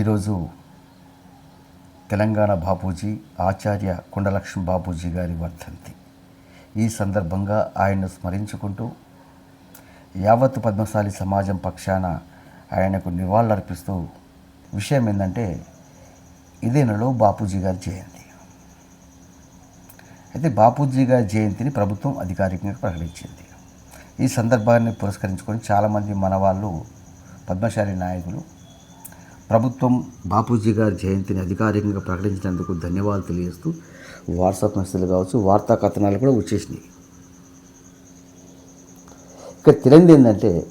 ఈరోజు తెలంగాణ బాపూజీ ఆచార్య కుండలక్ష్మి బాపూజీ గారి వర్ధంతి. ఈ సందర్భంగా ఆయన్ను స్మరించుకుంటూ యావత్తు పద్మశాలి సమాజం పక్షాన ఆయనకు నివాళులర్పిస్తూ విషయం ఏంటంటే ఇదే నెలలో బాపూజీ గారి జయంతి. అయితే బాపూజీ గారి జయంతిని ప్రభుత్వం అధికారికంగా ప్రకటించింది. ఈ సందర్భాన్ని పురస్కరించుకొని చాలామంది మన వాళ్ళు పద్మశాలి నాయకులు ప్రభుత్వం బాపూజీ గారి జయంతిని అధికారికంగా ప్రకటించినందుకు ధన్యవాదాలు తెలియజేస్తూ వాట్సాప్ మెసేజ్లు కావచ్చు వార్తా కథనాలు కూడా వచ్చేసినాయి. ఇక్కడ తెలియంది ఏంటంటే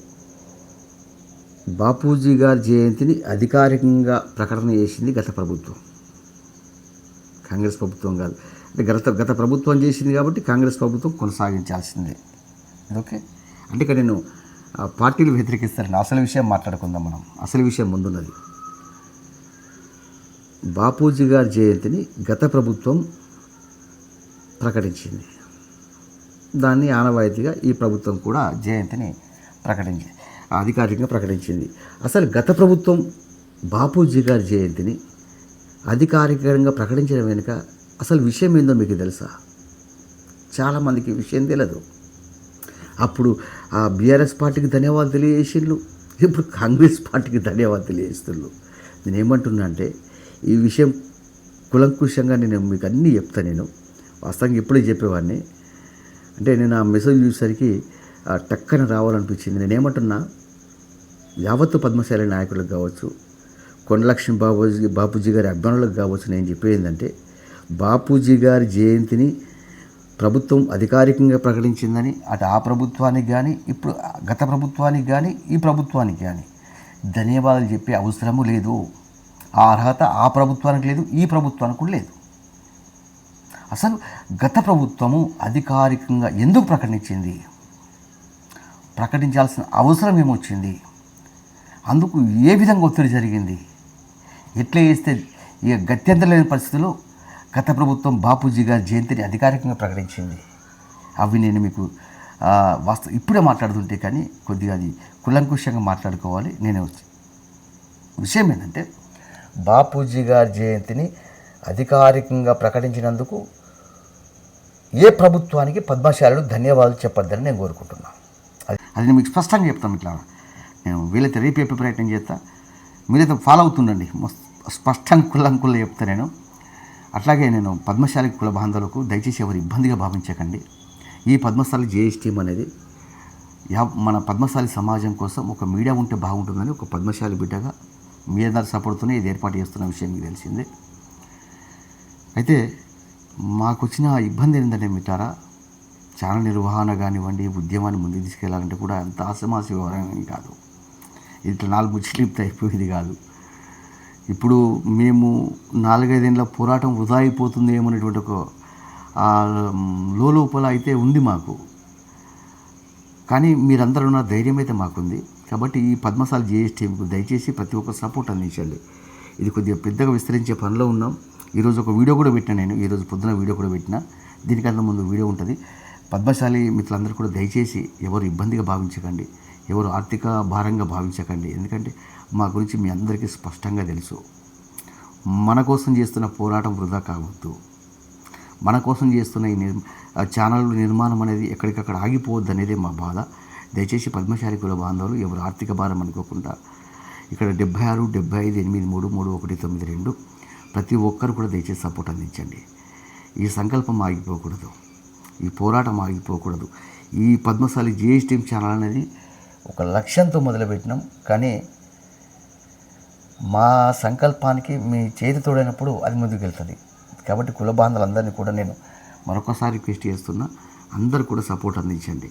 బాపూజీ గారి జయంతిని అధికారికంగా ప్రకటన చేసింది గత ప్రభుత్వం. కాంగ్రెస్ ప్రభుత్వం కాదు. అంటే గత గత ప్రభుత్వం చేసింది కాబట్టి కాంగ్రెస్ ప్రభుత్వం కొనసాగించాల్సిందే. ఓకే? అంటే ఇక్కడ నేను పార్టీలు వ్యతిరేకిస్తాను అసలు విషయం మాట్లాడుకుందాం మనం. అసలు విషయం ముందున్నది. బాపూజీ గారి జయంతిని గత ప్రభుత్వం ప్రకటించింది. దాన్ని ఆనవాయితీగా ఈ ప్రభుత్వం కూడా జయంతిని ప్రకటించింది అధికారికంగా ప్రకటించింది. అసలు గత ప్రభుత్వం బాపూజీ గారి జయంతిని అధికారికంగా ప్రకటించడం వెనుక అసలు విషయం ఏందో మీకు తెలుసా? చాలామందికి విషయం తెలియదు అప్పుడు ఆ బీఆర్ఎస్ పార్టీకి ధన్యవాదాలు తెలియజేసిండ్రు ఇప్పుడు కాంగ్రెస్ పార్టీకి ధన్యవాదాలు తెలియజేస్తుండ్రు నేను ఏమంటున్నా అంటే ఈ విషయం కులంకుశంగా నేను మీకు అన్నీ చెప్తా నేను. వాస్తవంగా ఇప్పుడే చెప్పేవాడిని. అంటే నేను ఆ మెసేజ్ చూసేసరికి టక్కన రావాలనిపించింది. నేను ఏమంటున్నా యావత్తు పద్మశాలి నాయకులకు కావచ్చు కొండలక్ష్మి బాబూజీ బాపూజీ గారి అభిమానులకు కావచ్చు నేను చెప్పేది ఏంటంటే బాపూజీ గారి జయంతిని ప్రభుత్వం అధికారికంగా ప్రకటించిందని అటు ఆ ప్రభుత్వానికి కానీ ఇప్పుడు గత ప్రభుత్వానికి కానీ ఈ ప్రభుత్వానికి కానీ ధన్యవాదాలు చెప్పే అవసరము లేదు. ఆ అర్హత ఆ ప్రభుత్వానికి లేదు ఈ ప్రభుత్వానికి కూడా లేదు. అసలు గత ప్రభుత్వము అధికారికంగా ఎందుకు ప్రకటించింది? ప్రకటించాల్సిన అవసరం ఏమొచ్చింది? అందుకు ఏ విధంగా ఒత్తిడి జరిగింది? ఎట్లా చేస్తే ఇక గత్యంతరం లేని పరిస్థితుల్లో గత ప్రభుత్వం బాపూజీ గారి జయంతిని అధికారికంగా ప్రకటించింది? అవి నేను మీకు వాస్తవ ఇప్పుడే మాట్లాడుతుంటే కానీ కొద్దిగా అది కులంకుశంగా మాట్లాడుకోవాలి. నేను విషయం ఏంటంటే బాపూజీ గారి జయంతిని అధికారికంగా ప్రకటించినందుకు ఏ ప్రభుత్వానికి పద్మశాలను ధన్యవాదాలు చెప్పొద్దని నేను కోరుకుంటున్నాను అది అది నేను మీకు స్పష్టంగా చెప్తాను ఇట్లా. నేను వీలైతే రేపు చెప్పే ప్రయత్నం చేస్తా. మీరైతే ఫాలో అవుతుండండి. మస్త్ స్పష్టంగా కుల్లంకుల్లో చెప్తా నేను. అట్లాగే నేను పద్మశాలి కుల బాంధవులకు దయచేసి ఎవరు ఇబ్బందిగా భావించకండి. ఈ పద్మశాలి జేఎస్ టీం అనేది యా మన పద్మశాలి సమాజం కోసం ఒక మీడియా ఉంటే బాగుంటుందని ఒక పద్మశాలి బిడ్డగా మీ అందరి సపోర్ట్తోనే ఇది ఏర్పాటు చేస్తున్న విషయం మీకు తెలిసిందే. అయితే మాకు వచ్చిన ఇబ్బంది ఏంటంటే మిటారా ఛానల్ నిర్వహణ కానివ్వండి ఉద్యమాన్ని ముందుకు తీసుకెళ్ళాలంటే కూడా అంత ఆసమాసి వ్యవహారం కాదు. ఇట్లా నాలుగు స్లిప్ అయిపోయేది కాదు. ఇప్పుడు మేము నాలుగైదేళ్ళ పోరాటం వృధా అయిపోతుంది ఏమనేటువంటి ఒక లోపల అయితే ఉంది మాకు. కానీ మీరందరూ ఉన్న ధైర్యం అయితే మాకుంది. కాబట్టి ఈ పద్మశాల జేఎస్ దయచేసి ప్రతి ఒక్క సపోర్ట్ అందించండి. ఇది కొద్దిగా పెద్దగా విస్తరించే పనిలో ఉన్నాం. ఈరోజు ఒక వీడియో కూడా పెట్టిన నేను. ఈరోజు పొద్దున వీడియో కూడా పెట్టిన. దీనికన్నా ముందు వీడియో ఉంటుంది. పద్మశాలి మిత్రులందరూ కూడా దయచేసి ఎవరు ఇబ్బందిగా భావించకండి. ఎవరు ఆర్థిక భారంగా భావించకండి. ఎందుకంటే మా గురించి మీ అందరికీ స్పష్టంగా తెలుసు. మన కోసం చేస్తున్న పోరాటం వృధా కావద్దు. మన కోసం చేస్తున్న ఈ నిర్ ఛానల్ నిర్మాణం అనేది ఎక్కడికక్కడ ఆగిపోవద్దు అనేది మా బాధ. దయచేసి పద్మశాలి కుల బాంధవులు ఎవరు ఆర్థిక భారం అనుకోకుండా ఇక్కడ డెబ్బై ఆరు డెబ్బై ఐదు ఎనిమిది మూడు మూడు ఒకటి తొమ్మిది రెండు ప్రతి ఒక్కరు కూడా దయచేసి సపోర్ట్ అందించండి. ఈ సంకల్పం ఆగిపోకూడదు. ఈ పోరాటం ఆగిపోకూడదు. ఈ పద్మశాలి జిఎస్టీ ఛానల్ అనేది ఒక లక్ష్యంతో మొదలుపెట్టినాం. కానీ మా సంకల్పానికి మీ చేతి తోడైనప్పుడు అది ముందుకు వెళ్తుంది కాబట్టి కుల బాంధవులందరినీ కూడా నేను మరొకసారి రిక్వెస్ట్ చేస్తున్నా అందరు కూడా సపోర్ట్ అందించండి.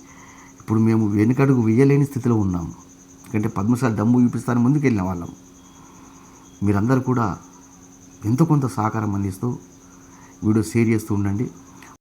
ఇప్పుడు మేము వెనుకడుగు వేయలేని స్థితిలో ఉన్నాం. ఎందుకంటే పద్మశాలి దమ్ము చూపిస్తాను ముందుకు వెళ్ళిన వాళ్ళం. మీరందరూ కూడా ఎంతో కొంత సహకారం అందిస్తూ వీడియో షేర్ చేస్తూ ఉండండి.